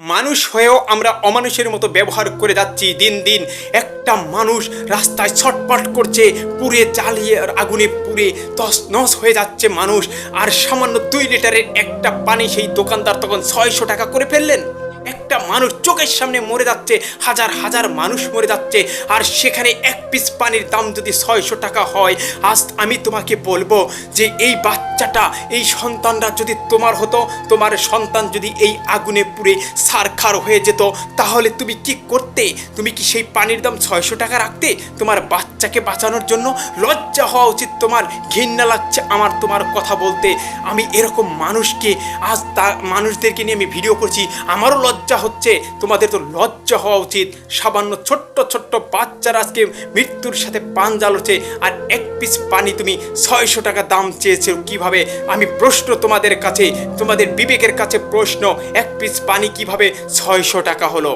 মানুষ হয়েও আমরা অমানুষের মতো ব্যবহার করে যাচ্ছি দিন দিন। একটা মানুষ রাস্তায় ছটপট করছে, পুড়ে জ্বালিয়ে আগুনে পুড়ে তস নস হয়ে যাচ্ছে মানুষ। আর সামান্য দুই লিটারের একটা পানি সেই দোকানদার তখন ছয়শো টাকা করে ফেললেন। একটা মানুষ চোখের সামনে মরে যাচ্ছে, হাজার হাজার মানুষ মরে যাচ্ছে, আর সেখানে এক পিস পানির দাম যদি ছয়শো টাকা হয়, আজ আমি তোমাকে বলব যে এই বাচ্চাটা, এই সন্তানরা যদি তোমার হতো, তোমার সন্তান যদি এই আগুনে পুড়ে সারখার হয়ে যেত, তাহলে তুমি কি করতে? তুমি কি সেই পানির দাম ছয়শো টাকা রাখতে? তোমার বাচ্চাকে বাঁচানোর জন্য লজ্জা হওয়া উচিত তোমার, ঘৃণা লাগছে আমার তোমার কথা বলতে। আমি এরকম মানুষকে, আজ তা, মানুষদেরকে নিয়ে আমি ভিডিও করছি, আমারও লজ্জা হচ্ছে, তোমাদের তো লজ্জা হওয়া উচিত। সামান্য ছোট্ট ছোট্ট বাচ্চারা আজকে মৃত্যুর সাথে পান জ্বালছে আর এক পিস পানি তুমি ছয়শো টাকা দাম চেয়েছো। কীভাবে? আমি প্রশ্ন তোমাদের কাছে, তোমাদের বিবেকের কাছে প্রশ্ন, এক পিস পানি কীভাবে ছয়শো টাকা হলো?